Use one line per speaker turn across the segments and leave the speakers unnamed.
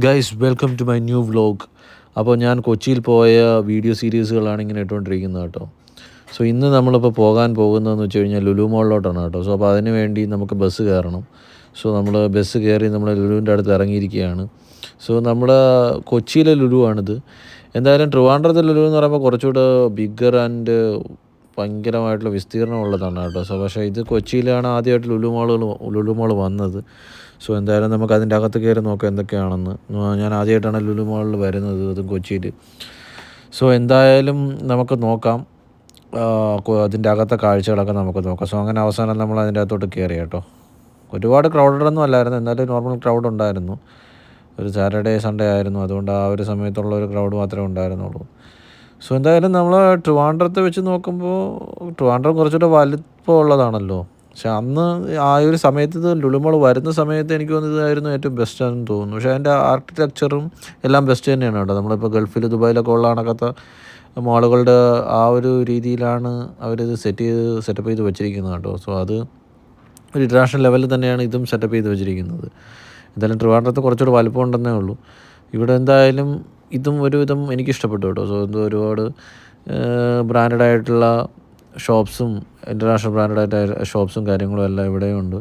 Guys welcome to my new vlog അപ്പോൾ ഞാൻ കൊച്ചിയിൽ പോയ വീഡിയോ സീരീസുകളാണ് ഇങ്ങനെ ഇട്ടുകൊണ്ടിരിക്കുന്നത് കേട്ടോ. സോ ഇന്ന് നമ്മളിപ്പോൾ പോകാൻ പോകുന്നതെന്ന് വെച്ച് കഴിഞ്ഞാൽ ലുലു മോളിലോട്ടാണ് കേട്ടോ. സോ അപ്പോൾ അതിന് വേണ്ടി നമുക്ക് ബസ് കയറണം. സോ നമ്മൾ ബസ് കയറി നമ്മൾ ലുലുവിന്റെ അടുത്ത് ഇറങ്ങിയിരിക്കുകയാണ്. സോ നമ്മുടെ കൊച്ചിയിലെ ലുലു ആണിത് എന്തായാലും ട്രിവാൻഡ്രത്തെ ലുലു എന്ന് പറയുമ്പോൾ കുറച്ചുകൂടെ ബിഗ്ഗർ ആൻഡ് ഭയങ്കരമായിട്ടുള്ള വിസ്തീർണമുള്ളതാണ് കേട്ടോ. സോ പക്ഷേ ഇത് കൊച്ചിയിലാണ് ആദ്യമായിട്ട് ലുലു മോളുകൾ ലുലു മോൾ വന്നത്. സോ എന്തായാലും നമുക്ക് അതിന്റെ അകത്ത് കയറി നോക്കാം എന്തൊക്കെയാണെന്ന്. ഞാൻ ആദ്യമായിട്ടാണ് ലുലു മോളിൽ വരുന്നത് അതും കൊച്ചിയിൽ. സോ എന്തായാലും നമുക്ക് നോക്കാം. അതിന്റെ അകത്തെ കാഴ്ചകളൊക്കെ നമുക്ക് നോക്കാം. സോ അങ്ങനെ അവസാനം നമ്മൾ അതിന്റെ അകത്തോട്ട് കയറി കേട്ടോ. ഒരുപാട് ക്രൗഡൊന്നും അല്ലായിരുന്നു. എന്നാലും നോർമൽ ക്രൗഡ് ഉണ്ടായിരുന്നു. ഒരു സാറ്റർഡേ സൺഡേ ആയിരുന്നു. അതുകൊണ്ട് ആ ഒരു സമയത്തുള്ള ഒരു ക്രൗഡ് മാത്രമേ ഉണ്ടായിരുന്നുള്ളൂ. സോ എന്തായാലും നമ്മൾ ട്രിവാൻഡ്രത്തെ വെച്ച് നോക്കുമ്പോൾ ട്രിവാൻഡ്രം കുറച്ചുകൂടെ വലിപ്പം ഉള്ളതാണല്ലോ പക്ഷെ അന്ന് ആ ഒരു സമയത്ത് ലുളിമോൾ വരുന്ന സമയത്ത് എനിക്ക് തോന്നിയതായിരുന്നു ഏറ്റവും ബെസ്റ്റ് ആണെന്ന് തോന്നുന്നു. പക്ഷേ അതിന്റെ ആർക്കിടെക്ചറും എല്ലാം ബെസ്റ്റ് തന്നെയാണ് കേട്ടോ. നമ്മളിപ്പോൾ ഗൾഫിൽ ദുബായിലൊക്കെ ഉള്ള കണക്കത്തെ മോളുകളുടെ ആ ഒരു രീതിയിലാണ് അവരിത് സെറ്റ് ചെയ്ത് സെറ്റപ്പ് ചെയ്ത് വെച്ചിരിക്കുന്നത് കേട്ടോ. സോ അത് ഒരു ഇന്റർനാഷണൽ ലെവലിൽ തന്നെയാണ് ഇതും സെറ്റപ്പ് ചെയ്ത് വെച്ചിരിക്കുന്നത്. എന്തായാലും ട്രിവാൻഡ്രത്ത് കുറച്ചുകൂടി വലുപ്പം ഉണ്ടെന്നേ ഉള്ളൂ. ഇവിടെ എന്തായാലും ഇതും ഒരുവിധം എനിക്കിഷ്ടപ്പെട്ടു കേട്ടോ. സോ എന്തോ ഒരുപാട് ബ്രാൻഡഡ് ആയിട്ടുള്ള ഷോപ്സും ഇന്റർനാഷണൽ ബ്രാൻഡായിട്ട് ഷോപ്സും കാര്യങ്ങളും എല്ലാം ഇവിടെയും ഉണ്ട്.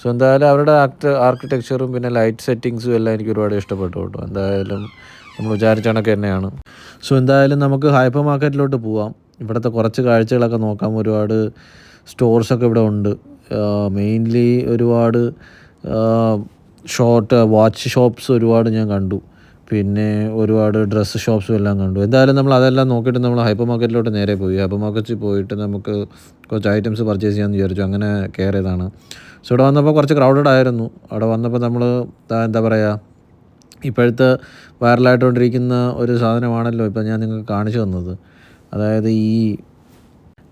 സോ എന്തായാലും അവരുടെ ആക്ട് ആർക്കിടെക്ചറും പിന്നെ ലൈറ്റ് സെറ്റിങ്സും എല്ലാം എനിക്ക് ഒരുപാട് ഇഷ്ടപ്പെട്ടു കേട്ടോ. എന്തായാലും നമ്മൾ വിചാരിച്ച കണക്ക് തന്നെയാണ്. സോ എന്തായാലും നമുക്ക് ഹൈപ്പർ മാർക്കറ്റിലോട്ട് പോവാം. ഇവിടുത്തെ കുറച്ച് കാഴ്ചകളൊക്കെ നോക്കാം. ഒരുപാട് സ്റ്റോർസൊക്കെ ഇവിടെ ഉണ്ട്. മെയിൻലി ഒരുപാട് ഷോർട്ട് വാച്ച് ഷോപ്സ് ഒരുപാട് ഞാൻ കണ്ടു. പിന്നെ ഒരുപാട് ഡ്രസ്സ് ഷോപ്സും എല്ലാം കണ്ടു. എന്തായാലും നമ്മൾ അതെല്ലാം നോക്കിയിട്ട് നമ്മൾ ഹൈപ്പർ മാർക്കറ്റിലോട്ട് നേരെ പോയി. ഹൈപ്പർ മാർക്കറ്റിൽ പോയിട്ട് നമുക്ക് കുറച്ച് ഐറ്റംസ് പർച്ചേസ് ചെയ്യാമെന്ന് വിചാരിച്ചു. അങ്ങനെ കയറിയതാണ്. സോ ഇവിടെ വന്നപ്പോൾ കുറച്ച് ക്രൗഡഡ് ആയിരുന്നു. അവിടെ വന്നപ്പോൾ നമ്മൾ എന്താ പറയുക ഇപ്പോഴത്തെ വൈറലായിട്ടുകൊണ്ടിരിക്കുന്ന ഒരു സാധനമാണല്ലോ ഇപ്പം ഞാൻ നിങ്ങൾക്ക് കാണിച്ചു തന്നത്. അതായത് ഈ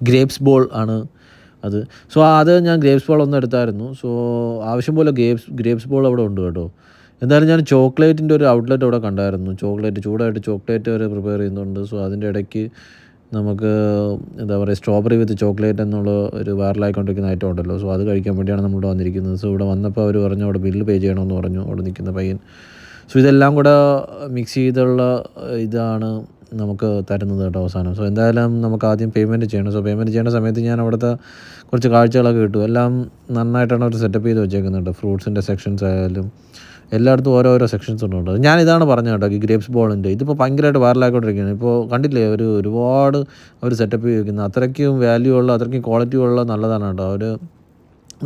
ഗ്രേപ്സ് ബോൾ ആണ് അത്. സോ അത് ഞാൻ ഗ്രേപ്സ് ബോൾ ഒന്ന് എടുത്തായിരുന്നു. സോ ആവശ്യം പോലെ ഗ്രേപ്സ് ഗ്രേപ്സ് ബോൾ അവിടെ ഉണ്ട് കേട്ടോ. എന്തായാലും ഞാൻ ചോക്ലേറ്റിന്റെ ഒരു ഔട്ട്ലെറ്റ് അവിടെ കണ്ടായിരുന്നു. ചോക്ലേറ്റ് ചൂടായിട്ട് ചോക്ലേറ്റ് വരെ പ്രിപ്പയർ ചെയ്യുന്നുണ്ട്. സോ അതിന്റെ ഇടയ്ക്ക് നമുക്ക് എന്താ പറയുക സ്ട്രോബെറി വിത്ത് ചോക്ലേറ്റ് എന്നുള്ള ഒരു വൈറലായിക്കൊണ്ടിരിക്കുന്ന ഐറ്റം ഉണ്ടല്ലോ. സോ അത് കഴിക്കാൻ വേണ്ടിയാണ് നമ്മളിവിടെ വന്നിരിക്കുന്നത്. സോ ഇവിടെ വന്നപ്പോൾ അവർ പറഞ്ഞു അവിടെ ബില്ല് പേ ചെയ്യണമെന്ന് പറഞ്ഞു. അവിടെ നിൽക്കുന്ന പയ്യൻ. സോ ഇതെല്ലാം കൂടെ മിക്സ് ചെയ്തുള്ള ഇതാണ് നമുക്ക് തരുന്നത് കേട്ടോ അവസാനം. സോ എന്തായാലും നമുക്ക് ആദ്യം പേയ്മെന്റ് ചെയ്യണം. സോ പേയ്മെന്റ് ചെയ്യുന്ന സമയത്ത് ഞാൻ അവിടുത്തെ കുറച്ച് കാഴ്ചകളൊക്കെ കിട്ടും എല്ലാം നന്നായിട്ടാണ് അവർ സെറ്റപ്പ് ചെയ്ത് വെച്ചേക്കുന്നുണ്ട്. ഫ്രൂട്ട്സിന്റെ സെക്ഷൻസ് ആയാലും എല്ലായിടത്തും ഓരോരോ സെക്ഷൻസ് ഉണ്ട്. ഞാൻ ഇതാണ് പറഞ്ഞത് കേട്ടോ ഈ ഗ്രേപ്സ് ബോളിന്റെ ഇതിപ്പോൾ ഭയങ്കരമായിട്ട് വൈറലായിക്കൊണ്ടിരിക്കുകയാണ് ഇപ്പോൾ കണ്ടില്ലേ ഒരു ഒരുപാട് അവർ സെറ്റപ്പ് ചെയ്ത് വെക്കുന്നത് അത്രയ്ക്കും വാല്യൂ ഉള്ള അത്രയ്ക്കും ക്വാളിറ്റി ഉള്ള നല്ലതാണ് കേട്ടോ. അവർ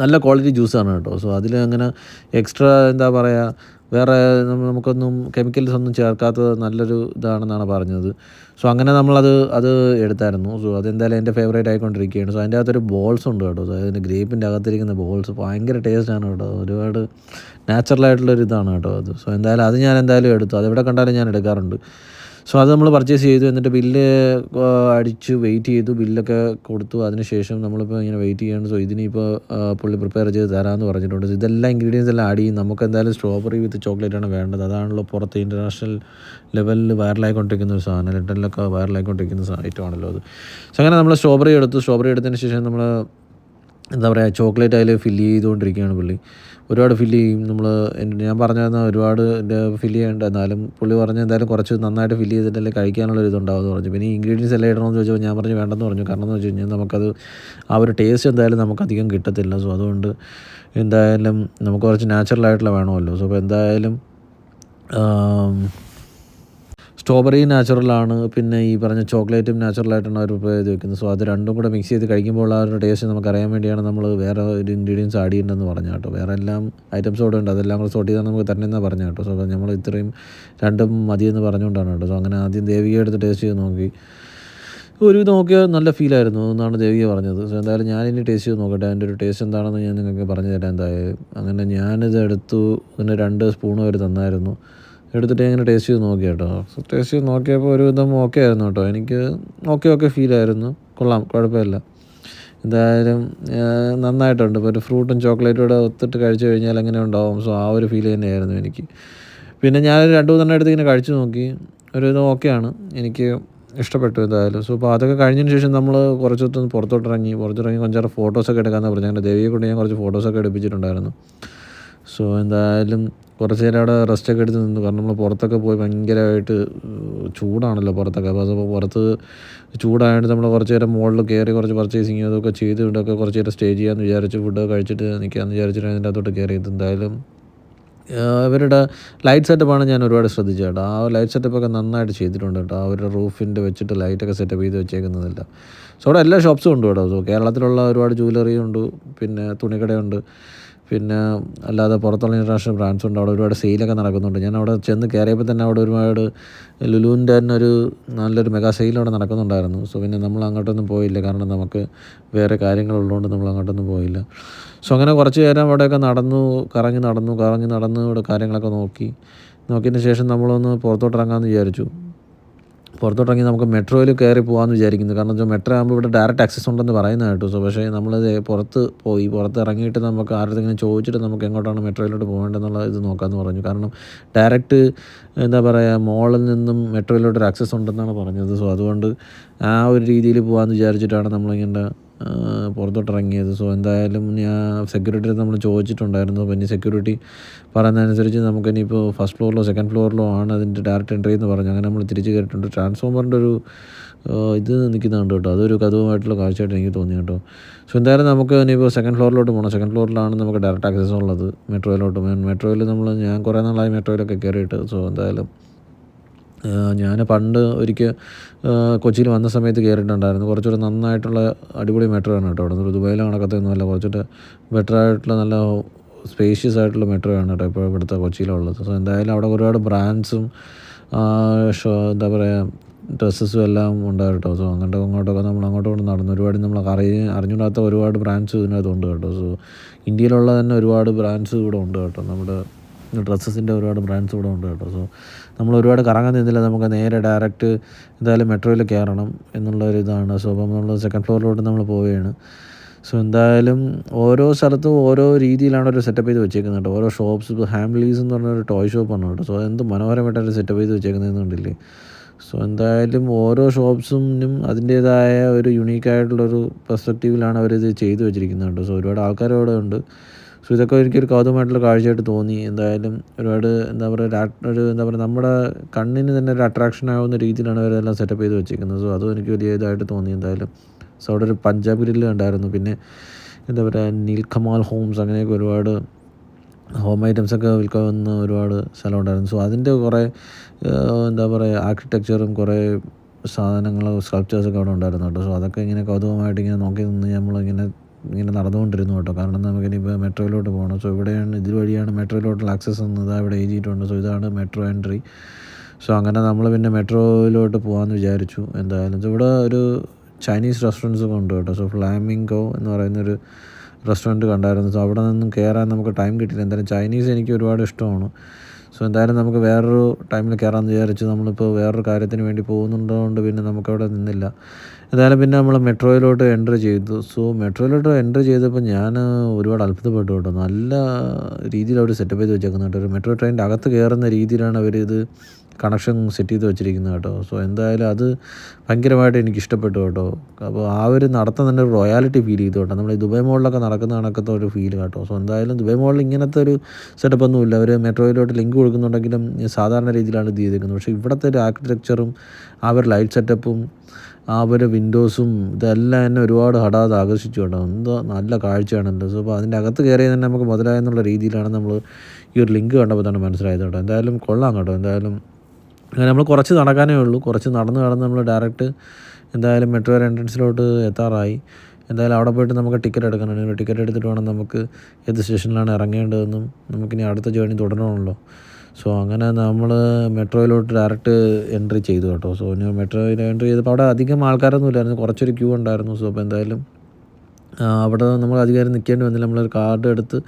നല്ല ക്വാളിറ്റി ജ്യൂസാണ് കേട്ടോ. സോ അതിൽ അങ്ങനെ എക്സ്ട്രാ എന്താ പറയുക വേറെ നമുക്കൊന്നും കെമിക്കൽസ് ഒന്നും ചേർക്കാത്തത് നല്ലൊരു ഇതാണെന്നാണ് പറഞ്ഞത്. സോ അങ്ങനെ നമ്മളത് അത് എടുത്തായിരുന്നു. സോ അതെന്തായാലും എന്റെ ഫേവറേറ്റ് ആയിക്കൊണ്ടിരിക്കുകയാണ്. സോ അതിന്റെ അകത്തൊരു ബോൾസ് ഉണ്ട് കേട്ടോ. സോ അതിന്റെ ഗ്രേപ്പിന്റെ അകത്തിരിക്കുന്ന ബോൾസ് ഭയങ്കര ടേസ്റ്റാണ് കേട്ടോ. ഒരുപാട് നാച്ചുറലായിട്ടുള്ളൊരു ഇതാണ് കേട്ടോ അത്. സോ എന്തായാലും അത് ഞാൻ എന്തായാലും എടുത്തു. അതെവിടെ കണ്ടാലും ഞാൻ എടുക്കാറുണ്ട്. സോ അത് നമ്മൾ പർച്ചേസ് ചെയ്തു. എന്നിട്ട് ബില്ല് അടിച്ച് വെയിറ്റ് ചെയ്തു. ബില്ലൊക്കെ കൊടുത്തു. അതിനുശേഷം നമ്മളിപ്പോൾ ഇങ്ങനെ വെയിറ്റ് ചെയ്യാണ്. സോ ഇതിനിപ്പോൾ പുള്ളി പ്രിപ്പയർ ചെയ്ത് തരാമെന്ന് പറഞ്ഞിട്ടുണ്ട്. ഇതെല്ലാം ഇൻഗ്രീഡിയൻസ് എല്ലാം ആഡ് ചെയ്യും. നമുക്ക് എന്തായാലും സ്ട്രോബെറി വിത്ത് ചോക്ലേറ്റ് ആണ് വേണ്ടത്. അതാണല്ലോ പുറത്ത് ഇന്റർനാഷണൽ ലെവലിൽ വൈറലായിക്കൊണ്ടിരിക്കുന്ന ഒരു സാധനം. ലണ്ടനിലൊക്കെ വൈറലായിക്കൊണ്ടിരിക്കുന്ന ഐറ്റമാണല്ലോ അത്. സോ അങ്ങനെ നമ്മൾ സ്ട്രോബെറി എടുത്തു. സ്ട്രോബെറി എടുത്തതിന് ശേഷം നമ്മൾ എന്താ പറയുക ചോക്ലേറ്റ് അതിൽ ഫില്ല് ചെയ്തുകൊണ്ടിരിക്കുകയാണ് പുള്ളി. ഒരുപാട് ഫില്ല് ചെയ്യും. നമ്മൾ ഞാൻ പറഞ്ഞാൽ ഒരുപാട് ഫില്ല് ചെയ്യേണ്ട എന്നാലും പുള്ളി പറഞ്ഞ എന്തായാലും കുറച്ച് നന്നായിട്ട് ഫില്ല് ചെയ്തിട്ടല്ലേ കഴിക്കാനുള്ള ഒരു ഇതുണ്ടാവും എന്ന് പറഞ്ഞു. പിന്നെ ഇൻഗ്രീഡിയൻസ് എല്ലാം ഇടണമെന്ന് ചോദിച്ചപ്പോൾ ഞാൻ പറഞ്ഞു വേണ്ടെന്ന് പറഞ്ഞു. കാരണം എന്ന് വെച്ച് കഴിഞ്ഞാൽ നമുക്കത് ആ ഒരു ടേസ്റ്റ് എന്തായാലും നമുക്കധികം കിട്ടത്തില്ല. സോ അതുകൊണ്ട് എന്തായാലും നമുക്ക് കുറച്ച് നാച്ചുറൽ ആയിട്ടുള്ള വേണമല്ലോ. സോ അപ്പോൾ എന്തായാലും സ്ട്രോബെറി നാച്ചുറലാണ് പിന്നെ ഈ പറഞ്ഞ ചോക്ലേറ്റും നാച്ചുറലായിട്ടാണ് അവർ പ്രിപ്പയർ ചെയ്ത് വെക്കുന്നത്. സോ അത് രണ്ടും കൂടെ മിക്സ് ചെയ്ത് കഴിക്കുമ്പോൾ ആ ഒരു ടേസ്റ്റ് നമുക്ക് അറിയാൻ വേണ്ടിയാണ് നമ്മൾ വേറെ ഒരു ഇൻഗ്രീഡിയൻസ് ആഡ് ചെയ്യേണ്ടതെന്ന് പറഞ്ഞു കേട്ടോ. വേറെ എല്ലാം ഐറ്റംസ് അവിടെ ഉണ്ട്. അതെല്ലാം കൂടെ സോർട്ട് ചെയ്താൽ നമുക്ക് തന്നെ പറഞ്ഞു കേട്ടോ. സോ നമ്മൾ ഇത്രയും രണ്ടും മതിയെന്ന് പറഞ്ഞുകൊണ്ടാണ് കേട്ടോ. സോ അങ്ങനെ ആദ്യം ദേവിയെ എടുത്ത് ടേസ്റ്റ് ചെയ്ത് നോക്കി. ഒരു നോക്കിയാൽ നല്ല ഫീലായിരുന്നു എന്നാണ് ദേവിക പറഞ്ഞത്. സോ എന്തായാലും ഞാൻ ഇനി ടേസ്റ്റ് ചെയ്ത് നോക്കട്ടെ. അതിന്റെ ഒരു ടേസ്റ്റ് എന്താണെന്ന് ഞാൻ നിങ്ങൾക്ക് പറഞ്ഞു തരാം എന്തായാലും. അങ്ങനെ ഞാനിത് എടുത്തു. പിന്നെ രണ്ട് സ്പൂൺ അവർ തന്നായിരുന്നു. എടുത്തിട്ട് ഇങ്ങനെ ടേസ്റ്റ് ചെയ്ത് നോക്കി കേട്ടോ. ടേസ്റ്റ് ചെയ്ത് നോക്കിയപ്പോൾ ഒരുവിധം ഓക്കെ ആയിരുന്നു കേട്ടോ. എനിക്ക് ഓക്കെ ഓക്കെ ഫീലായിരുന്നു കൊള്ളാം കുഴപ്പമില്ല. എന്തായാലും നന്നായിട്ടുണ്ട്. ഇപ്പോൾ ഒരു ഫ്രൂട്ടും ചോക്ലേറ്റും കൂടെ ഒത്തിട്ട് കഴിച്ചു കഴിഞ്ഞാൽ എങ്ങനെ ഉണ്ടാവും? സോ ആ ഒരു ഫീൽ തന്നെയായിരുന്നു എനിക്ക്. പിന്നെ ഞാൻ രണ്ട് മൂന്നെണ്ണം എടുത്ത് ഇങ്ങനെ കഴിച്ചു നോക്കി. ഒരുവിധം ഇത് ഓക്കെയാണ് എനിക്ക് ഇഷ്ടപ്പെട്ടു എന്തായാലും. സോ അപ്പോൾ അതൊക്കെ കഴിഞ്ഞതിന് ശേഷം നമ്മൾ കുറച്ചൊന്ന് പുറത്തോട്ടിറങ്ങി പുറത്തിറങ്ങി കുറച്ചേറെ ഫോട്ടോസൊക്കെ എടുക്കാമെന്ന് പറഞ്ഞു. അങ്ങനെ ദേവിയെ കൊണ്ട് ഞാൻ കുറച്ച് ഫോട്ടോസൊക്കെ എടുപ്പിച്ചിട്ടുണ്ടായിരുന്നു. സോ എന്തായാലും കുറച്ച് നേരം അവിടെ റെസ്റ്റൊക്കെ എടുത്ത് നിന്നു. കാരണം നമ്മൾ പുറത്തൊക്കെ പോയി ഭയങ്കരമായിട്ട് ചൂടാണല്ലോ പുറത്തൊക്കെ. അപ്പോൾ അതപ്പോൾ പുറത്ത് ചൂടായതുകൊണ്ട് നമ്മൾ കുറച്ച് നേരം മുകളിൽ കയറി കുറച്ച് പർച്ചേസിങ് അതൊക്കെ ചെയ്ത് ഇവിടെയൊക്കെ കുറച്ച് നേരം സ്റ്റേ ചെയ്യാമെന്ന് വിചാരിച്ച് ഫുഡൊക്കെ കഴിച്ചിട്ട് നിൽക്കാമെന്ന് വിചാരിച്ചിട്ട് അതിന്റെ അകത്തോട്ട് കയറിയത് എന്തായാലും അവരുടെ ലൈറ്റ് സെറ്റപ്പാണ് ഞാൻ ഒരുപാട് ശ്രദ്ധിച്ചത് കേട്ടോ. ആ ലൈറ്റ് സെറ്റപ്പൊക്കെ നന്നായിട്ട് ചെയ്തിട്ടുണ്ട് കേട്ടോ. ആ ഒരു റൂഫിന്റെ വെച്ചിട്ട് ലൈറ്റൊക്കെ സെറ്റപ്പ് ചെയ്ത് വെച്ചേക്കുന്നതല്ല. സോ അവിടെ എല്ലാ ഷോപ്സും ഉണ്ട് കേട്ടോ. സോ കേരളത്തിലുള്ള ഒരുപാട് ജുവലറി ഉണ്ട്. പിന്നെ തുണിക്കടയുണ്ട്. പിന്നെ അല്ലാതെ പുറത്തുള്ള ഇന്റർനാഷണൽ ബ്രാൻഡ്സ് ഉണ്ട്. അവിടെ ഒരുപാട് സെയിലൊക്കെ നടക്കുന്നുണ്ട്. ഞാൻ അവിടെ ചെന്ന് കയറിയപ്പോൾ തന്നെ അവിടെ ഒരുപാട് ലുലുവിന്റെ തന്നെ ഒരു നല്ലൊരു മെഗാ സെയിൽ അവിടെ നടക്കുന്നുണ്ടായിരുന്നു. സോ പിന്നെ നമ്മൾ അങ്ങോട്ടൊന്നും പോയില്ല. കാരണം നമുക്ക് വേറെ കാര്യങ്ങളുള്ളതുകൊണ്ട് നമ്മൾ അങ്ങോട്ടൊന്നും പോയില്ല. സോ അങ്ങനെ കുറച്ച് നേരം അവിടെയൊക്കെ നടന്നു കറങ്ങി നടന്നു കറങ്ങി നടന്നു ഇവിടെ കാര്യങ്ങളൊക്കെ നോക്കി. നോക്കിയതിന് ശേഷം നമ്മളൊന്ന് പുറത്തോട്ട് ഇറങ്ങാമെന്ന് വിചാരിച്ചു. പുറത്തോട്ടിറങ്ങി നമുക്ക് മെട്രോയിൽ കയറി പോകാമെന്ന് വിചാരിക്കുന്നു. കാരണം വെച്ചാൽ മെട്രോ ആകുമ്പോൾ ഇവിടെ ഡയറക്റ്റ് ആക്സസ് ഉണ്ടെന്ന് പറയുന്നത് കേട്ടോ. സോ പക്ഷേ നമ്മൾ പുറത്ത് പോയി പുറത്ത് ഇറങ്ങിയിട്ട് നമുക്ക് ആരുടെങ്കിലും ചോദിച്ചിട്ട് നമുക്ക് എങ്ങോട്ടാണ് മെട്രോയിലോട്ട് പോകേണ്ടതെന്നുള്ള ഇത് നോക്കാമെന്ന് പറഞ്ഞു. കാരണം ഡയറക്റ്റ് എന്താ പറയുക മോളിൽ നിന്നും മെട്രോയിലോട്ട് ഒരു ആക്സസ് ഉണ്ടെന്നാണ് പറഞ്ഞത്. സോ അതുകൊണ്ട് ആ ഒരു രീതിയിൽ പോകാമെന്ന് വിചാരിച്ചിട്ടാണ് നമ്മളിങ്ങനെ പുറത്തോട്ട് ഇറങ്ങിയത് സോ എന്തായാലും ഞാൻ സെക്യൂരിറ്റി നമ്മൾ ചോദിച്ചിട്ടുണ്ടായിരുന്നു. അപ്പോൾ ഇനി സെക്യൂരിറ്റി പറയുന്നതനുസരിച്ച് നമുക്ക് ഇനിയിപ്പോൾ ഫസ്റ്റ് ഫ്ലോറിലോ സെക്കൻഡ് ഫ്ലോറിലോ ആണ് അതിന്റെ ഡയറക്റ്റ് എൻട്രി എന്ന് പറഞ്ഞു അങ്ങനെ നമ്മൾ തിരിച്ച് കയറിയിട്ടുണ്ട്. ട്രാൻസ്ഫോമറിന്റെ ഒരു ഇത് നിൽക്കുന്നുണ്ട് കേട്ടോ. അതൊരു കഥവുമായിട്ടുള്ള കാഴ്ചയായിട്ട് എനിക്ക് തോന്നി കേട്ടോ. സോ എന്തായാലും നമുക്ക് ഇനിയിപ്പോൾ സെക്കൻഡ് ഫ്ലോറിലോട്ട് പോകണം സെക്കൻഡ് ഫ്ലോറിലാണ് നമുക്ക് ഡയറക്റ്റ് ആക്സസ് ഉള്ളത്. മെട്രോയിലോട്ട് മെട്രോയിൽ നമ്മൾ ഞാൻ കുറേ നാളായി മെട്രോയിലൊക്കെ കയറിയിട്ട്. സോ എന്തായാലും ഞാൻ പണ്ട് ഒരിക്കൽ കൊച്ചിയിൽ വന്ന സമയത്ത് കയറിയിട്ടുണ്ടായിരുന്നു കുറച്ചുകൂടെ നന്നായിട്ടുള്ള അടിപൊളി മെട്രോ ആണ് കേട്ടോ അവിടെ നിന്ന് ദുബായിലെ കണക്കത്തൊന്നുമല്ല കുറച്ചുകൂടെ ബെറ്റർ ആയിട്ടുള്ള നല്ല സ്പേഷ്യസ് ആയിട്ടുള്ള മെട്രോ ആണ് കേട്ടോ ഇപ്പോൾ ഇവിടുത്തെ കൊച്ചിയിലുള്ളത്. സോ എന്തായാലും അവിടെ ഒരുപാട് ബ്രാൻഡ്സും ഷോ എന്താ പറയുക ഡ്രസ്സസും എല്ലാം ഉണ്ടാവും കേട്ടോ. സോ അങ്ങോട്ടും ഇങ്ങോട്ടൊക്കെ നമ്മൾ അങ്ങോട്ടും ഇങ്ങോട്ടും നടന്നു ഒരുപാട് നമ്മൾ അറിയ അറിഞ്ഞൂടാത്ത ഒരുപാട് ബ്രാൻഡ്സ് ഇതിനകത്തുണ്ട് കേട്ടോ. സോ ഇന്ത്യയിലുള്ള തന്നെ ഒരുപാട് ബ്രാൻഡ്സ് ഇവിടെ ഉണ്ട് കേട്ടോ. നമ്മുടെ ഡ്രസ്സസിന്റെ ഒരുപാട് ബ്രാൻഡ്സ് ഇവിടെ ഉണ്ട് കേട്ടോ. സോ നമ്മൾ ഒരുപാട് കറങ്ങാൻ നിന്നില്ല. നമുക്ക് നേരെ ഡയറക്റ്റ് എന്തായാലും മെട്രോയിൽ കയറണം എന്നുള്ള ഒരു ഇതാണ് സോ അപ്പം നമ്മൾ സെക്കൻഡ് ഫ്ലോറിലോട്ട് നമ്മൾ പോവുകയാണ്. സോ എന്തായാലും ഓരോ സ്ഥലത്തും ഓരോ രീതിയിലാണ് ഒരു സെറ്റപ്പ് ചെയ്ത് വെച്ചേക്കുന്നത് കേട്ടോ. ഓരോ ഷോപ്സ് ഇപ്പോൾ ഹാംലീസ് എന്ന് പറഞ്ഞ ഒരു ടോയ് ഷോപ്പാണ് കേട്ടോ. സോ എന്ത് മനോഹരമായിട്ടൊരു സെറ്റപ്പ് ചെയ്ത് വെച്ചേക്കുന്നതെന്ന് കണ്ടില്ലേ? സോ എന്തായാലും ഓരോ ഷോപ്സിനും അതിന്റേതായ ഒരു യുണീക്കായിട്ടുള്ളൊരു പെർസ്പെക്റ്റീവിലാണ് അവരിത് ചെയ്തു വെച്ചിരിക്കുന്നത് കേട്ടോ. സോ ഒരുപാട് ആൾക്കാർ അവിടെ ഉണ്ട്. സോ ഇതൊക്കെ എനിക്കൊരു കൗതുകമായിട്ടുള്ള കാഴ്ചയായിട്ട് തോന്നി. എന്തായാലും ഒരുപാട് എന്താ പറയുക ഒരു എന്താ പറയുക നമ്മുടെ കണ്ണിന് തന്നെ ഒരു അട്രാക്ഷൻ ആവുന്ന രീതിയിലാണ് അവരെല്ലാം സെറ്റപ്പ് ചെയ്ത് വെച്ചിരിക്കുന്നത്. സോ അതും എനിക്ക് വലിയ ഇതായിട്ട് തോന്നി എന്തായാലും. സോ അവിടെ ഒരു പഞ്ചാബ് ഗ്രില്ല് ഉണ്ടായിരുന്നു പിന്നെ എന്താ പറയുക നീൽക്കമാൽ ഹോംസ് അങ്ങനെയൊക്കെ ഒരുപാട് ഹോം ഐറ്റംസ് ഒക്കെ വിൽക്കാവുന്ന ഒരുപാട് സ്ഥലം ഉണ്ടായിരുന്നു. സോ അതിന്റെ കുറേ എന്താ പറയുക ആർക്കിടെക്ചറും കുറേ സാധനങ്ങൾ സ്കൾപ്ചേഴ്സൊക്കെ അവിടെ ഉണ്ടായിരുന്നു കേട്ടോ സോ അതൊക്കെ ഇങ്ങനെ കൗതുകമായിട്ട് ഇങ്ങനെ നോക്കി നിന്ന് നമ്മളിങ്ങനെ ഇങ്ങനെ നടന്നുകൊണ്ടിരുന്നു കേട്ടോ. കാരണം നമുക്കിനിയിപ്പോൾ മെട്രോയിലോട്ട് പോകണം. സോ ഇവിടെയാണ് ഇതുവഴിയാണ് മെട്രോയിലോട്ടുള്ള ആക്സസ് എന്നത് ഇവിടെ എഴുതിയിട്ടുണ്ട്. സോ ഇതാണ് മെട്രോ എൻട്രി സോ അങ്ങനെ നമ്മൾ പിന്നെ മെട്രോയിലോട്ട് പോകാമെന്ന് വിചാരിച്ചു. എന്തായാലും. ഇവിടെ ഒരു ചൈനീസ് റെസ്റ്റോറന്റ്സ് ഒക്കെ ഉണ്ട് കേട്ടോ. സോ ഫ്ലാമിംഗോ എന്ന് പറയുന്നൊരു റെസ്റ്റോറന്റ് കണ്ടായിരുന്നു. സോ അവിടെ നിന്നും കയറാൻ നമുക്ക് ടൈം കിട്ടില്ല എന്തായാലും ചൈനീസ് എനിക്ക് ഒരുപാട് ഇഷ്ടമാണ്. സോ എന്തായാലും നമുക്ക് വേറൊരു ടൈമിൽ കയറാമെന്ന് വിചാരിച്ച്. നമ്മളിപ്പോൾ വേറൊരു കാര്യത്തിന് വേണ്ടി പോകുന്നുണ്ടോണ്ട് പിന്നെ നമുക്കവിടെ നിന്നില്ല. എന്തായാലും പിന്നെ നമ്മൾ മെട്രോയിലോട്ട് എന്റർ ചെയ്തു. സോ മെട്രോയിലോട്ട് എന്റർ ചെയ്തപ്പോൾ ഞാൻ ഒരുപാട് അത്ഭുതപ്പെട്ടു കേട്ടോ. നല്ല രീതിയിൽ അവർ സെറ്റപ്പ് ചെയ്ത് വെച്ചേക്കുന്നത് കേട്ടോ. ഒരു മെട്രോ ട്രെയിനിന്റെ അകത്ത് കയറുന്ന രീതിയിലാണ് അവർ ഇത് കണക്ഷൻ സെറ്റ് ചെയ്ത് വെച്ചിരിക്കുന്നത് കേട്ടോ. സോ എന്തായാലും അത് ഭയങ്കരമായിട്ട് എനിക്ക് ഇഷ്ടപ്പെട്ടു കേട്ടോ. അപ്പോൾ ആ ഒരു നടത്തം തന്നെ റോയാലിറ്റി ഫീൽ ചെയ്തു കേട്ടോ. നമ്മൾ ദുബായ് മോളിലൊക്കെ നടക്കുന്ന കണക്കത്തെ ഒരു ഫീൽ കേട്ടോ. സോ എന്തായാലും ദുബായ് മോളിൽ ഇങ്ങനത്തെ ഒരു സെറ്റപ്പ് ഒന്നുമില്ല അവർ മെട്രോയിലോട്ട് ലിങ്ക് കൊടുക്കുന്നുണ്ടെങ്കിലും സാധാരണ രീതിയിലാണ് ഇത് ചെയ്തിരിക്കുന്നത് പക്ഷേ ഇവിടുത്തെ ഒരു ആർക്കിടെക്ചറും ആ ഒരു ലൈറ്റ് സെറ്റപ്പും ആ ഒരു വിൻഡോസും ഇതെല്ലാം എന്നെ ഒരുപാട് ഹടാതെ ആകർഷിച്ചു കേട്ടോ. എന്തോ നല്ല കാഴ്ചയാണല്ലോ. സോ അപ്പോൾ അതിന്റെ അകത്ത് കയറിയത് തന്നെ നമുക്ക് മുതലായെന്നുള്ള രീതിയിലാണ് നമ്മൾ ഈ ഒരു ലിങ്ക് കണ്ടപ്പോൾ തന്നെ മനസ്സിലായത് കേട്ടോ. എന്തായാലും കൊള്ളാം കേട്ടോ. എന്തായാലും അങ്ങനെ നമ്മൾ കുറച്ച് നടക്കാനേ ഉള്ളൂ. കുറച്ച് നടന്ന് നടന്ന് നമ്മൾ ഡയറക്റ്റ് എന്തായാലും മെട്രോ എൻട്രൻസിലോട്ട് എത്താറായി. എന്തായാലും അവിടെ പോയിട്ട് നമുക്ക് ടിക്കറ്റ് എടുക്കണം ടിക്കറ്റ് എടുത്തിട്ട് വേണം നമുക്ക് ഏത് സ്റ്റേഷനിലാണ് ഇറങ്ങേണ്ടതെന്നും നമുക്കിനി അടുത്ത ജേണി തുടരണമല്ലോ സോ അങ്ങനെ നമ്മൾ മെട്രോയിലോട്ട് ഡയറക്റ്റ് എൻട്രി ചെയ്തു കേട്ടോ. സോ മെട്രോയിൽ എൻട്രി ചെയ്തപ്പോൾ അവിടെ അധികം ആൾക്കാരൊന്നും ഇല്ലായിരുന്നു. കുറച്ചൊരു ക്യൂ ഉണ്ടായിരുന്നു. സോ അപ്പോൾ എന്തായാലും അവിടെ നമ്മൾ അധികാരം നിൽക്കേണ്ടി വന്നില്ല. നമ്മളൊരു കാർഡ് എടുത്ത്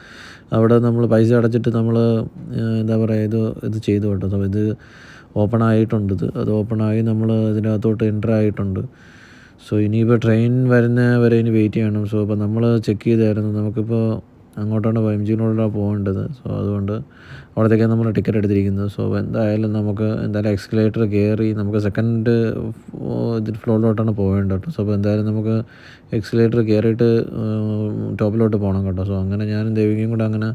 അവിടെ നമ്മൾ പൈസ അടച്ചിട്ട് നമ്മൾ എന്താ പറയുക ഇത് ഇത് ചെയ്തു കേട്ടോ. സോ ഇത് ഓപ്പൺ ആയിട്ടുണ്ട് അത് ഓപ്പൺ ആയി നമ്മൾ ഇതിനകത്തോട്ട് എന്റർ ആയിട്ടുണ്ട്. സോ ഇനിയിപ്പോൾ ട്രെയിൻ വരുന്ന വരെ ഇനി വെയിറ്റ് ചെയ്യണം. സോ അപ്പോൾ നമ്മൾ ചെക്ക് ചെയ്തായിരുന്നു. നമുക്കിപ്പോൾ അങ്ങോട്ടാണ് എം ജിയിലോട്ടാണ് പോകേണ്ടത്. സോ അതുകൊണ്ട് അവിടത്തേക്കാണ് നമ്മൾ ടിക്കറ്റ് എടുത്തിരിക്കുന്നത്. സോ എന്തായാലും നമുക്ക് എന്തായാലും എക്സ്കലേറ്റർ കയറി നമുക്ക് സെക്കൻഡ് ഇതിൽ ഫ്ലോറിലോട്ടാണ് പോകേണ്ടത് കേട്ടോ. സോ അപ്പോൾ എന്തായാലും നമുക്ക് എക്സ്കലേറ്റർ കയറിയിട്ട് ടോപ്പിലോട്ട് പോകണം കേട്ടോ. സോ അങ്ങനെ ഞാനും ദേവികയും കൂടെ അങ്ങനെ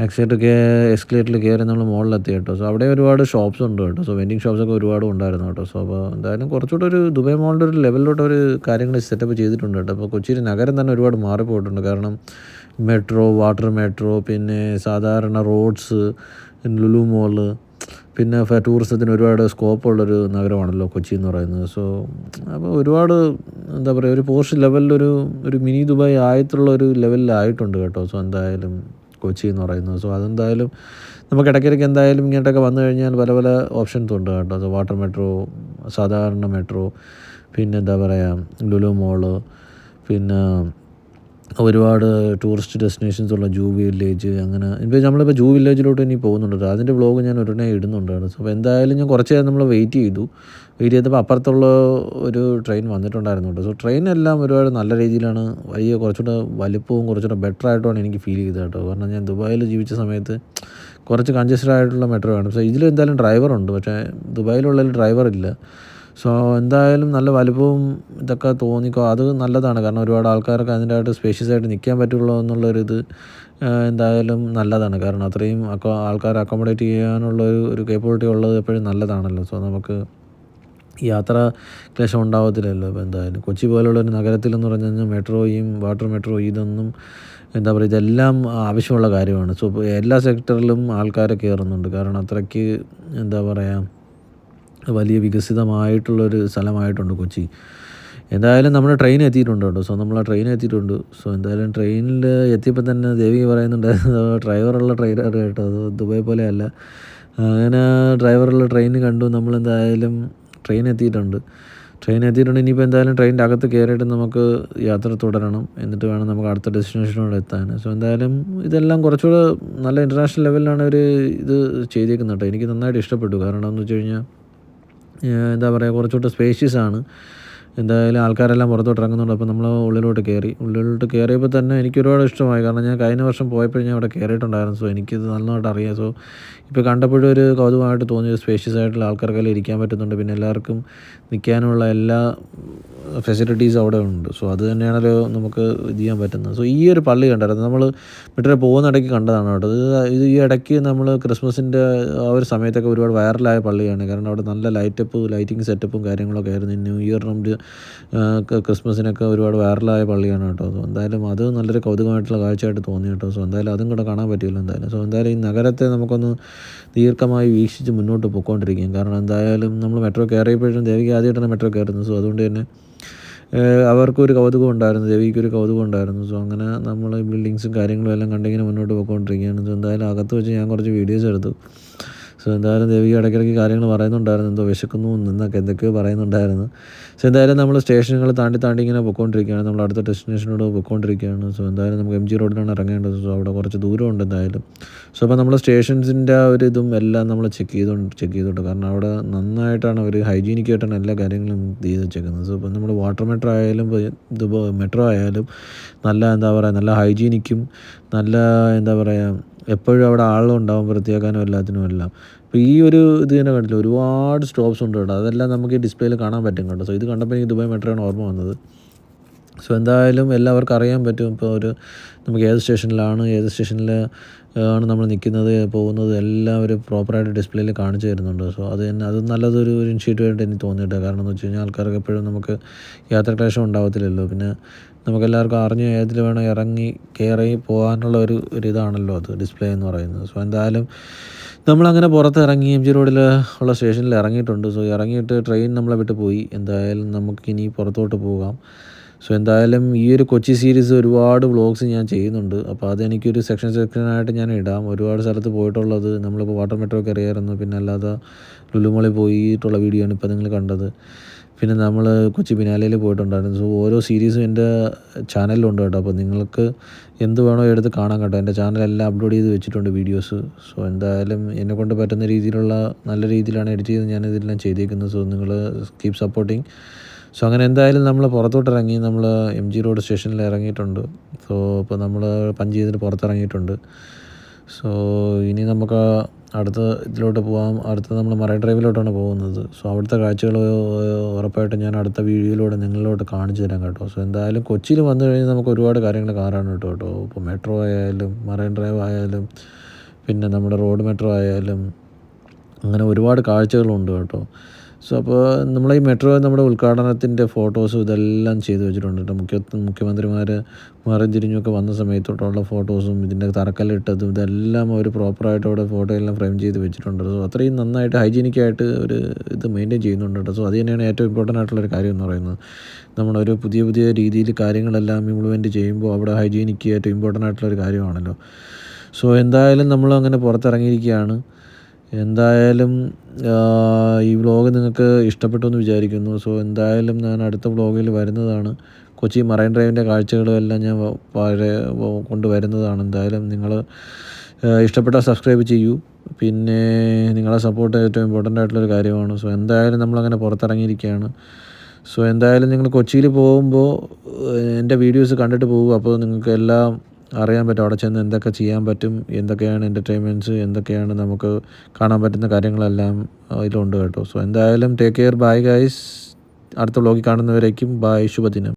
എക്സലേറ്റർ കേ എസ്കലേറ്ററിൽ കയറി നമ്മൾ മുകളിലെത്തി കേട്ടോ. സോ അവിടെ ഒരുപാട് ഷോപ്സ് ഉണ്ട് കേട്ടോ. സോ വെൻഡിങ് ഷോപ്സൊക്കെ ഒരുപാട് ഉണ്ടായിരുന്നു കേട്ടോ. സോ അപ്പോൾ എന്തായാലും കുറച്ചുകൂടെ ഒരു ദുബായ് മോളിന്റെ ഒരു ലെവലിലോട്ട് ഒരു കാര്യങ്ങൾ സെറ്റപ്പ് ചെയ്തിട്ടുണ്ട് കേട്ടോ. അപ്പോൾ കൊച്ചിയിൽ നഗരം തന്നെ ഒരുപാട് മാറിപ്പോയിട്ടുണ്ട്. കാരണം മെട്രോ വാട്ടർ മെട്രോ പിന്നെ സാധാരണ റോഡ്സ് ലുലു മോൾ പിന്നെ ടൂറിസത്തിന് ഒരുപാട് സ്കോപ്പുള്ളൊരു നഗരമാണല്ലോ കൊച്ചി എന്ന് പറയുന്നത്. സോ അപ്പോൾ ഒരുപാട് എന്താ പറയുക ഒരു പോസ്റ്റ് ലെവലിലൊരു ഒരു മിനി ദുബായ് ആയിട്ടുള്ള ഒരു ലെവലിലായിട്ടുണ്ട് കേട്ടോ. സോ എന്തായാലും കൊച്ചി എന്ന് പറയുന്നത്. സോ അതെന്തായാലും നമുക്ക് ഇടയ്ക്കിടയ്ക്ക് എന്തായാലും ഇങ്ങോട്ടൊക്കെ വന്നു കഴിഞ്ഞാൽ പല പല ഓപ്ഷൻസ് ഉണ്ട് കേട്ടോ. വാട്ടർ മെട്രോ സാധാരണ മെട്രോ പിന്നെ എന്താ പറയുക ലുലു മോൾ പിന്നെ ഒരുപാട് ടൂറിസ്റ്റ് ഡെസ്റ്റിനേഷൻസ് ഉള്ള ജൂ വില്ലേജ് അങ്ങനെ. ഇപ്പോൾ നമ്മളിപ്പോൾ ജൂ വില്ലേജിലോട്ട് ഇനി പോകുന്നുണ്ട്. അതിന്റെ വ്ളോഗ് ഞാൻ ഉടനെ ഇടുന്നുണ്ട് സോ എന്തായാലും ഞാൻ കുറച്ച് നേരം നമ്മൾ വെയിറ്റ് ചെയ്തു. വെയിറ്റ് ചെയ്തപ്പോൾ അപ്പുറത്തുള്ള ഒരു ട്രെയിൻ വന്നിട്ടുണ്ടായിരുന്നുണ്ട്. സോ ട്രെയിൻ എല്ലാം ഒരുപാട് നല്ല രീതിയിലാണ്. വലിയ കുറച്ചുകൂടെ വലിപ്പവും കുറച്ചുകൂടെ ബെറ്റർ ആയിട്ടുമാണ് എനിക്ക് ഫീൽ ചെയ്തത് കേട്ടോ. കാരണം ഞാൻ ദുബായിൽ ജീവിച്ച സമയത്ത് കുറച്ച് കൺജസ്റ്റഡ് ആയിട്ടുള്ള മെട്രോ ആണ്. സോ ഇതിലെന്തായാലും ഡ്രൈവറുണ്ട് പക്ഷേ ദുബായിലുള്ളതിൽ ഡ്രൈവർ ഇല്ല. സോ എന്തായാലും നല്ല വലുപ്പവും ഇതൊക്കെ തോന്നിക്കോ. അത് നല്ലതാണ്. കാരണം ഒരുപാട് ആൾക്കാർക്ക് അതിന്റെതായിട്ട് സ്പേഷ്യസ് ആയിട്ട് നിൽക്കാൻ പറ്റുള്ളൂ എന്നുള്ളൊരിത് എന്തായാലും നല്ലതാണ്. കാരണം അത്രയും ആൾക്കാരെ അക്കോമഡേറ്റ് ചെയ്യാനുള്ള ഒരു ഒരു കേപ്പബിലിറ്റി ഉള്ളത് എപ്പോഴും നല്ലതാണല്ലോ. സോ നമുക്ക് യാത്ര ക്ലേശം ഉണ്ടാവത്തില്ലല്ലോ. ഇപ്പോൾ എന്തായാലും കൊച്ചി പോലുള്ള ഒരു നഗരത്തിലെന്ന് പറഞ്ഞു കഴിഞ്ഞാൽ മെട്രോയും വാട്ടർ മെട്രോ ഇതൊന്നും എന്താ പറയുക ഇതെല്ലാം ആവശ്യമുള്ള കാര്യമാണ്. സോ എല്ലാ സെക്ടറിലും ആൾക്കാരെ കയറുന്നുണ്ട്. കാരണം അത്രയ്ക്ക് എന്താ പറയുക വലിയ വികസിതമായിട്ടുള്ളൊരു സ്ഥലമായിട്ടുണ്ട് കൊച്ചി. എന്തായാലും നമ്മുടെ ട്രെയിൻ എത്തിയിട്ടുണ്ട് കേട്ടോ. സോ നമ്മൾ ആ ട്രെയിൻ എത്തിയിട്ടുണ്ട്. സോ എന്തായാലും ട്രെയിനിൽ എത്തിയപ്പോൾ തന്നെ ദേവി പറയുന്നുണ്ടായിരുന്നു ഡ്രൈവറുള്ള ട്രെയിനാണ് കേട്ടോ. അത് ദുബായ് പോലെയല്ല അങ്ങനെ ഡ്രൈവറുള്ള ട്രെയിൻ കണ്ടു. നമ്മൾ എന്തായാലും ട്രെയിൻ എത്തിയിട്ടുണ്ട്. ട്രെയിൻ എത്തിയിട്ടുണ്ട്. ഇനിയിപ്പോൾ എന്തായാലും ട്രെയിനിന്റെ അകത്ത് കയറിയിട്ട് നമുക്ക് യാത്ര തുടരണം. എന്നിട്ട് വേണം നമുക്ക് അടുത്ത ഡെസ്റ്റിനേഷനോട് എത്താൻ. സോ എന്തായാലും ഇതെല്ലാം കുറച്ചുകൂടെ നല്ല ഇന്റർനാഷണൽ ലെവലിലാണ് അവർ ഇത് ചെയ്തേക്കുന്നത് കേട്ടോ. എനിക്ക് നന്നായിട്ട് ഇഷ്ടപ്പെട്ടു. കാരണം എന്താണെന്ന് വെച്ച് കഴിഞ്ഞാൽ എന്താ പറയുക കുറച്ചുകൂടെ സ്പേഷ്യസ് ആണ്. എന്തായാലും ആൾക്കാരെല്ലാം പുറത്തോട്ട് ഇറങ്ങുന്നുണ്ട്. അപ്പോൾ നമ്മൾ ഉള്ളിലോട്ട് കയറി. ഉള്ളിലോട്ട് കയറിയപ്പോൾ തന്നെ എനിക്ക് ഒരുപാട് ഇഷ്ടമായി. കാരണം ഞാൻ കഴിഞ്ഞ വർഷം പോയപ്പോൾ ഞാൻ അവിടെ കയറിയിട്ടുണ്ടായിരുന്നു. സോ എനിക്കിത് നന്നായിട്ട് അറിയാം. സോ ഇപ്പോൾ കണ്ടപ്പോഴും ഒരു കൗതുകമായിട്ട് തോന്നിയ സ്പേഷ്യസ് ആയിട്ടുള്ള ആൾക്കാർക്കെല്ലാം ഇരിക്കാൻ പറ്റുന്നുണ്ട്. പിന്നെ എല്ലാവർക്കും നിൽക്കാനുള്ള എല്ലാ ഫെസിലിറ്റീസ് അവിടെ ഉണ്ട്. സോ അത് തന്നെയാണല്ലോ നമുക്ക് ഇത് ചെയ്യാൻ പറ്റുന്നത്. സോ ഈ ഒരു പള്ളി കണ്ടായിരുന്നു. നമ്മൾ മെട്രോ പോകുന്ന ഇടയ്ക്ക് കണ്ടതാണ് കേട്ടോ. ഇത് ഈ ഇടയ്ക്ക് നമ്മൾ ക്രിസ്മസിന്റെ ആ ഒരു സമയത്തൊക്കെ ഒരുപാട് വൈറലായ പള്ളിയാണ്. കാരണം അവിടെ നല്ല ലൈറ്റപ്പ് ലൈറ്റിംഗ് സെറ്റപ്പും കാര്യങ്ങളൊക്കെ ആയിരുന്നു. ന്യൂ ക- ക്രിസ്മസിനൊക്കെ ഒരുപാട് വൈറലായ പള്ളിയാണ് കേട്ടോ. സോ എന്തായാലും അത് നല്ലൊരു കൗതുകമായിട്ടുള്ള കാഴ്ചയായിട്ട് തോന്നി കേട്ടോ. സോ എന്തായാലും അതും കൂടെ കാണാൻ പറ്റില്ല എന്തായാലും. സോ എന്തായാലും ഈ നഗരത്തെ നമുക്കൊന്ന് ദീർഘമായി വീക്ഷിച്ച് മുന്നോട്ട് പോയിക്കൊണ്ടിരിക്കും കാരണം എന്തായാലും നമ്മൾ മെട്രോ കയറിയപ്പോഴും ദേവിക്ക് ആദ്യമായിട്ടാണ് മെട്രോ കയറുന്നത്. സോ അതുകൊണ്ട് തന്നെ അവർക്കൊരു കൗതുകം ഉണ്ടായിരുന്നു ദേവിക്കൊരു കൗതുകം ഉണ്ടായിരുന്നു. സോ അങ്ങനെ നമ്മൾ ബിൽഡിങ്സും കാര്യങ്ങളും എല്ലാം കണ്ടിങ്ങനെ മുന്നോട്ട് പോയിക്കൊണ്ടിരിക്കുകയാണ് സോ എന്തായാലും അകത്ത് വെച്ച് ഞാൻ കുറച്ച് വീഡിയോസ് എടുത്തു. സോ എന്തായാലും ദേവിക ഇടയ്ക്കിടയ്ക്ക് കാര്യങ്ങൾ പറയുന്നുണ്ടായിരുന്നു. എന്തോ വിശക്കുന്നു എന്നൊക്കെ എന്തൊക്കെയോ പറയുന്നുണ്ടായിരുന്നു. സോ എന്തായാലും നമ്മൾ സ്റ്റേഷനുകൾ താണ്ടി താണ്ടി ഇങ്ങനെ പൊയ്ക്കൊണ്ടിരിക്കുകയാണ് നമ്മൾ അടുത്ത ഡെസ്റ്റിനേഷനോട് പൊയ്ക്കൊണ്ടിരിക്കുകയാണ് സോ എന്തായാലും നമുക്ക് എം ജി റോഡിലാണ് ഇറങ്ങേണ്ടത്. സോ അവിടെ കുറച്ച് ദൂരമുണ്ട് എന്തായാലും. സോ അപ്പോൾ നമ്മൾ സ്റ്റേഷൻസിന്റെ ആ ഒരു ഇതും എല്ലാം നമ്മൾ ചെക്ക് ചെയ്തുകൊണ്ട് ചെക്ക് ചെയ്തോണ്ട്. കാരണം അവിടെ നന്നായിട്ടാണ് അവർ ഹൈജീനിക് ആയിട്ടാണ് എല്ലാ കാര്യങ്ങളും ചെയ്ത് വെച്ചേക്കുന്നത്. സോ ഇപ്പോൾ നമ്മൾ വാട്ടർ മെട്രോ ആയാലും ഇത് മെട്രോ ആയാലും നല്ല എന്താ പറയുക നല്ല ഹൈജീനിക്കും നല്ല എന്താ പറയുക എപ്പോഴും അവിടെ ആളുണ്ടാവും വൃത്തിയാക്കാനും എല്ലാത്തിനും എല്ലാം. അപ്പോൾ ഈ ഒരു ഇത് തന്നെ കണ്ടില്ല ഒരുപാട് സ്റ്റോപ്സ് ഉണ്ട് കേട്ടോ. അതെല്ലാം നമുക്ക് ഈ ഡിസ്പ്ലേയിൽ കാണാൻ പറ്റും കേട്ടോ. സോ ഇത് കണ്ടപ്പോൾ എനിക്ക് ദുബായ് മെട്രോ ആണ് ഓർമ്മ വന്നത്. സോ എന്തായാലും എല്ലാവർക്കും അറിയാൻ പറ്റും ഇപ്പോൾ ഒരു നമുക്ക് ഏത് സ്റ്റേഷനിലാണ് ഏത് സ്റ്റേഷനിൽ ആണ് നമ്മൾ നിൽക്കുന്നത് പോകുന്നത് എല്ലാം ഒരു പ്രോപ്പറായിട്ട് ഡിസ്പ്ലേയിൽ കാണിച്ചു തരുന്നുണ്ട്. സോ അത് തന്നെ അത് നല്ലതൊരു ഒരു ഇനിഷ്യേറ്റീവ് ആയിട്ട് എനിക്ക് തോന്നിയിട്ട് കാരണം എന്ന് വെച്ച് കഴിഞ്ഞാൽ ആൾക്കാർക്ക് എപ്പോഴും നമുക്ക് യാത്രാക്ലേശം ഉണ്ടാവത്തില്ലല്ലോ. പിന്നെ നമുക്കെല്ലാവർക്കും അറിഞ്ഞ് ഏതിൽ വേണം ഇറങ്ങി കയറി പോകാനുള്ള ഒരു ഒരു ഇതാണല്ലോ അത് ഡിസ്പ്ലേ എന്ന് പറയുന്നത്. സോ എന്തായാലും നമ്മളങ്ങനെ പുറത്തിറങ്ങി എം ജി റോഡിൽ ഉള്ള സ്റ്റേഷനിൽ ഇറങ്ങിയിട്ടുണ്ട്. സോ ഇറങ്ങിയിട്ട് ട്രെയിൻ നമ്മളെ വിട്ട് പോയി. എന്തായാലും നമുക്കിനി പുറത്തോട്ട് പോകാം. സോ എന്തായാലും ഈ ഒരു കൊച്ചി സീരീസ് ഒരുപാട് വ്ളോഗ്സ് ഞാൻ ചെയ്യുന്നുണ്ട്. അപ്പോൾ അതെനിക്കൊരു സെക്ഷൻ സെക്ഷനായിട്ട് ഞാൻ ഇടാം. ഒരുപാട് സ്ഥലത്ത് പോയിട്ടുള്ളത് നമ്മളിപ്പോൾ വാട്ടർ മെട്രോ കയറിയായിരുന്നു. പിന്നെ അല്ലാതെ ലുലുമളി പോയിട്ടുള്ള വീഡിയോ ആണ് ഇപ്പോൾ നിങ്ങൾ കണ്ടത്. പിന്നെ നമ്മൾ കൊച്ചി ബിനാലയിൽ പോയിട്ടുണ്ടായിരുന്നു. സോ ഓരോ സീരീസും എന്റെ ചാനലിലുണ്ട് കേട്ടോ. അപ്പോൾ നിങ്ങൾക്ക് എന്ത് വേണോ എടുത്ത് കാണാൻ കേട്ടോ. എന്റെ ചാനലെല്ലാം അപ്ലോഡ് ചെയ്ത് വെച്ചിട്ടുണ്ട് വീഡിയോസ് സോ എന്തായാലും എന്നെ കൊണ്ട് പറ്റുന്ന രീതിയിലുള്ള നല്ല രീതിയിലാണ് എഡിറ്റ് ചെയ്ത് ഞാൻ ഇതെല്ലാം ചെയ്തേക്കുന്നത്. സോ നിങ്ങൾ കീപ് സപ്പോർട്ടിങ് സോ അങ്ങനെ എന്തായാലും നമ്മൾ പുറത്തോട്ട് ഇറങ്ങി നമ്മൾ എം ജി റോഡ് സ്റ്റേഷനിൽ ഇറങ്ങിയിട്ടുണ്ട്. സോ ഇപ്പോൾ നമ്മൾ പഞ്ച് ചെയ്തിട്ട് പുറത്തിറങ്ങിയിട്ടുണ്ട്. സോ ഇനി നമുക്ക് അടുത്ത ഇതിലോട്ട് പോകാം അടുത്ത നമ്മൾ മറൈൻ ഡ്രൈവിലോട്ടാണ് പോകുന്നത്. സോ അവിടുത്തെ കാഴ്ചകൾ ഉറപ്പായിട്ടും ഞാൻ അടുത്ത വീഡിയോയിലൂടെ നിങ്ങളിലോട്ട് കാണിച്ചു തരാം കേട്ടോ. സോ എന്തായാലും കൊച്ചിയിൽ വന്നു കഴിഞ്ഞാൽ നമുക്ക് ഒരുപാട് കാര്യങ്ങൾ കാണാൻ കേട്ടോ കേട്ടോ. ഇപ്പോൾ മെട്രോ ആയാലും മറൈൻ ഡ്രൈവ് ആയാലും പിന്നെ നമ്മുടെ റോഡ് മെട്രോ ആയാലും അങ്ങനെ ഒരുപാട് കാഴ്ചകളുണ്ട് കേട്ടോ. സോ അപ്പോൾ നമ്മൾ ഈ മെട്രോ നമ്മുടെ ഉദ്ഘാടനത്തിന്റെ ഫോട്ടോസും ഇതെല്ലാം ചെയ്തു വെച്ചിട്ടുണ്ട് കേട്ടോ മുഖ്യ മുഖ്യമന്ത്രിമാർ മാറി തിരിഞ്ഞൊക്കെ വന്ന സമയത്തോട്ടുള്ള ഫോട്ടോസും ഇതിന്റെ തറക്കല്ലിട്ടതും ഇതെല്ലാം അവർ പ്രോപ്പറായിട്ട് അവിടെ ഫോട്ടോ എല്ലാം ഫ്രെയിം ചെയ്ത് വെച്ചിട്ടുണ്ട്. സോ അത്രയും നന്നായിട്ട് ഹൈജീനിക്കായിട്ട് ഒരു ഇത് മെയിന്റെയിൻ ചെയ്യുന്നുണ്ട് കേട്ടോ സോ അത് തന്നെയാണ് ഏറ്റവും ഇമ്പോർട്ടന്റ് ആയിട്ടുള്ളൊരു കാര്യം എന്ന് പറയുന്നത്. നമ്മളൊരു പുതിയ പുതിയ രീതിയിൽ കാര്യങ്ങളെല്ലാം ഇംപ്ലിമെന്റ് ചെയ്യുമ്പോൾ അവിടെ ഹൈജീനിക്ക് ഏറ്റവും ഇമ്പോർട്ടന്റ് ആയിട്ടുള്ളൊരു കാര്യമാണല്ലോ. സോ എന്തായാലും നമ്മൾ അങ്ങനെ പുറത്തിറങ്ങിയിരിക്കുകയാണ്. എന്തായാലും ഈ വ്ളോഗ് നിങ്ങൾക്ക് ഇഷ്ടപ്പെട്ടു എന്ന് വിചാരിക്കുന്നു. സോ എന്തായാലും ഞാൻ അടുത്ത വ്ളോഗിൽ വരുന്നതാണ്. കൊച്ചി മറൈൻ ഡ്രൈവിന്റെ കാഴ്ചകളും എല്ലാം ഞാൻ കൊണ്ടുവരുന്നതാണ്. എന്തായാലും നിങ്ങൾ ഇഷ്ടപ്പെട്ടാൽ സബ്സ്ക്രൈബ് ചെയ്യൂ. പിന്നെ നിങ്ങളെ സപ്പോർട്ട് ഏറ്റവും ഇമ്പോർട്ടന്റ് ആയിട്ടുള്ളൊരു കാര്യമാണ്. സോ എന്തായാലും നമ്മളങ്ങനെ പുറത്തിറങ്ങിയിരിക്കുകയാണ്. സോ എന്തായാലും നിങ്ങൾ കൊച്ചിയിൽ പോകുമ്പോൾ എന്റെ വീഡിയോസ് കണ്ടിട്ട് പോകും അപ്പോൾ നിങ്ങൾക്ക് എല്ലാം അറിയാൻ പറ്റും അവിടെ ചെന്ന് എന്തൊക്കെ ചെയ്യാൻ പറ്റും എന്തൊക്കെയാണ് എന്റർടൈൻമെന്റ്സ് എന്തൊക്കെയാണ് നമുക്ക് കാണാൻ പറ്റുന്ന കാര്യങ്ങളെല്ലാം അതിലുണ്ട് കേട്ടോ. സോ എന്തായാലും ടേക്ക് കെയർ ബൈ ഗൈസ് അടുത്ത വ്ളോഗിൽ കാണുന്നവരേക്കും ബൈ ശുഭദിനം.